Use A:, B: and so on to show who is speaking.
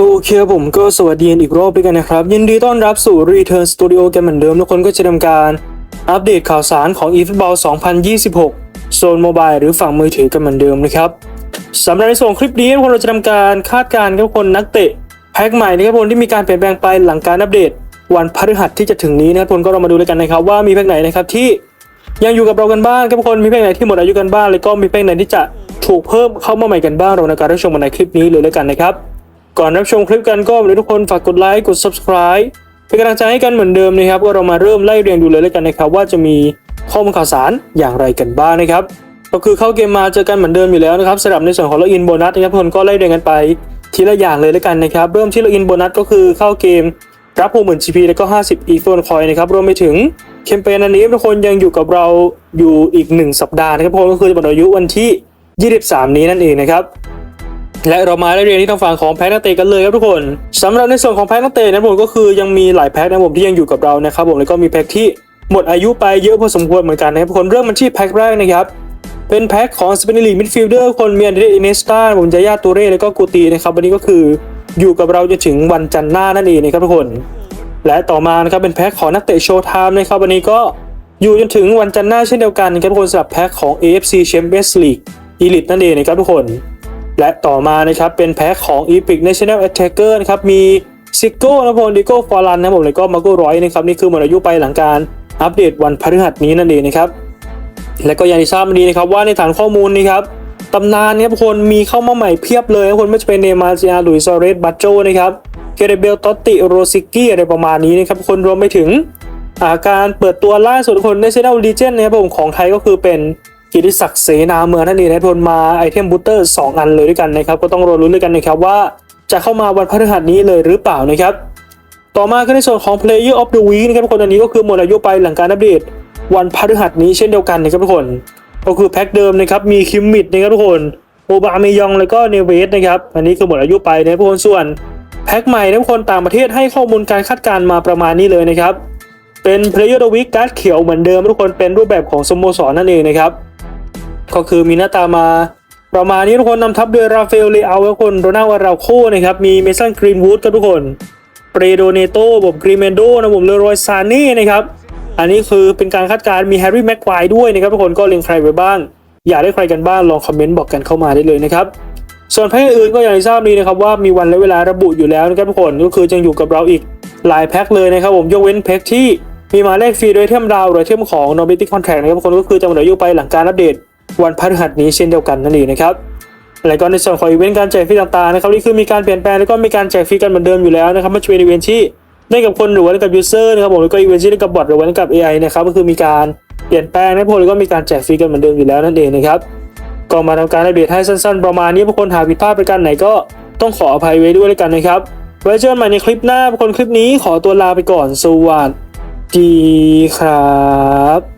A: โอเคผมก็สวัสดีอีกรอบด้วยกันนะครับ ยินดีต้อนรับสู่ Return Studio กันเหมือนเดิม ทุกคนก็จะทำการอัปเดตข่าวสารของ eFootball 2026 โซนโมบายหรือฝั่งมือถือกันเหมือนเดิมนะครับสำหรับในส่วนคลิปนี้ทุกคนเราจะทำการคาดการณ์กับคนนักเตะแพ็กใหม่นะครับคนที่มีการเปลี่ยนแปลงไปหลังการอัปเดต วันพฤหัสที่จะถึงนี้นะครับทุกคนก็เรามาดูด้วยกันนะครับว่ามีแพ็กไหนนะครับที่ยังอยู่กับเรากันบ้างครับทุกคนมีแพ็กไหนที่หมดอายุกันบ้างแล้วก็มีแพ็กไหนที่จะถูกเพิ่มเข้ามาใหม่กันบ้างเราในการรับชมในคลิปนี้เลยแล้วกันนะครับ ก่อนรับชมคลิปกันก็เลยทุกคนฝากกดไลค์กด subscribe เป็นกำลังใจให้กันเหมือนเดิมนะครับก็เรามาเริ่มไล่เรียงดูเลยแล้วกันนะครับว่าจะมีข้อมูลข่าวสารอย่างไรกันบ้างนะครับก็คือเข้าเกมมาเจอกันเหมือนเดิมอยู่แล้วนะครับสำหรับในส่วนของล็อกอินโบนัสนะครับทุกคนก็ไล่เรียงกันไปทีละอย่างเลยแล้วกันนะครับเริ่มที่ล็อกอินโบนัสก็คือเข้าเกมรับ60,000 GP แล้วก็ 50 e p h o n coin นะครับรวมไปถึงแคมเปญอันนี้ทุกคนยังอยู่กับเราอยู่อีก 1 สัปดาห์นะครับทุกคนก็คือจะหมดอายุวันที่ 23 นี้นั่นเองนะครับ และเรามาได้เรียนที่ทางฝั่งของแพ็กนักเตะกันเลยครับทุกคนสำหรับในส่วนของแพ็กนักเตะนะผมก็คือยังมีหลายแพ็กนะผมที่ยังอยู่กับเรานะครับผมแล้วก็มีแพ็กที่หมดอายุไปเยอะพอสมควรเหมือนกันนะครับทุกคนเริ่มมันที่แพ็กแรกนะครับเป็นแพ็กของสเปนลีมิดฟิลเดอร์คนเมีอันเดอินเนสตาผมจายาตูเร่แล้วก็กูตีนะครับวันนี้ก็คืออยู่กับเราจนถึงวันจันทร์หน้านั่นเองนะครับทุกคน และต่อมานะครับเป็นแพ็กของนักเตะโชว์ไทม์นะครับวันนี้ก็อยู่จนถึงวันจันทร์หน้าเช่นเดียวกันนะครับทุกคนสำหรับแพ็กของ AFC Champions League Elite นั่นเองนะครับทุกคน และต่อมานะครับเป็นแพ็คของ Epic National Attacker นะครับมีซิโก้นะผมดิโก้ฟอรันนะผมแล้วก็มาโก้ร้อยนะครับนี่คือหมดอายุไปหลังการอัปเดตวันพฤหัสนี้นั่นเองนะครับและก็อย่างที่ทราบมาดีนะครับว่าในฐานข้อมูลนี้ครับตำนานเนี่ยคนมีเข้ามาใหม่เพียบเลยนะคนไม่ว่าจะเป็นเนมาร์เซียลุยซอเรสบัตโจนะครับเกเรเบลตอตติโรซิกี้อะไรประมาณนี้นะครับคนรวมไปถึงอาการเปิดตัวล่าสุดคนในเซนต์ลีเจนนะครับผมของไทยก็คือเป็น กิติศักดิ์เสนาเมืองนั่นเองนะทนมาไอเทมบูสเตอร์2อันเลยด้วยกันนะครับ ก็ต้องรอรุ้นด้วยกันนะครับว่าจะเข้ามาวันพฤหัสนี้เลยหรือเปล่านะครับ ต่อมาก็ในส่วนของ Player of the Week นะครับทุกคนอันนี้ก็คือหมดอายุไปหลังการอัปเดต วันพฤหัสนี้เช่นเดียวกันนะครับทุกคน ก็คือแพ็คเดิมนะครับมีคิมมิดนะครับทุกคนโอบาเมยองแล้วก็เนเวสนะครับอันนี้คือหมดอายุไปนะทุกคนส่วนแพ็คใหม่นะทุกคนต่างประเทศให้ข้อมูลการคาดการณ์มาประมาณนี้เลยนะครับเป็น Player of the Week การ์ดเขียวเหมือนเดิมทุกคนเป็นรูปแบบของสโมสรนั่นเองนะครับ ก็คือมีหน้าตามาประมาณนี้ทุกคนนำทัพโดยราฟาเอลเลอาทุกคนโรนัลอาราโคนะครับมีเมสันกรีนวูดกับทุกคนเปรโดเนโตผมกรีเมนโดนะผมเลโรยซานี่นะครับอันนี้คือเป็นการคาดการณ์มีแฮร์รี่แม็กควายด้วยนะครับทุกคนก็เล็งใครไว้บ้าง อยากได้ใครกันบ้างลองคอมเมนต์บอกกันเข้ามาได้เลยนะครับส่วนแพ็กอื่นก็อย่างที่ทราบดีนะครับว่ามีวันและเวลาระบุอยู่แล้วนะครับทุกคนก็คือยังอยู่กับเราอีกหลายแพ็คเลยนะครับผมยกเว้นแพ็คที่มีมาแลกฟรีโดยเทียมดาวหรือเทียมของ n o b i t y Contract นะครับทุกคนก็คือจะหมดอายุไปหลังการอัปเดต วันพฤหัสนี้เช่นเดียวกันนั่นเองนะครับแล้วก็ในส่วนของอีเวนต์การแจกฟรีต่างๆนะครับนี่คือมีการเปลี่ยนแปลงแล้วก็มีการแจกฟรีกันเหมือนเดิมอยู่แล้วนะครับไม่ช่วยในอีเวนต์ที่ได้กับคนหรือว่าได้กับยูเซอร์นะครับผมแล้วก็อีเวนต์ที่ได้กับบอทหรือว่าได้กับ AI นะครับก็คือมีการเปลี่ยนแปลงนะครับผมแล้วก็มีการแจกฟรีกันเหมือนเดิมอยู่แล้วนั่นเองนะครับก็มาทำการอัปเดตให้สั้นๆ ประมาณนี้บางคนหากผิดพลาดประการไหนก็ต้องขออภัยไว้ด้วยแล้วกันนะครับไว้เจอกันใหม่ในคลิปหน้าบางคนคลิปนี้ขอตัวลาไปก่อนสวัสดีครับ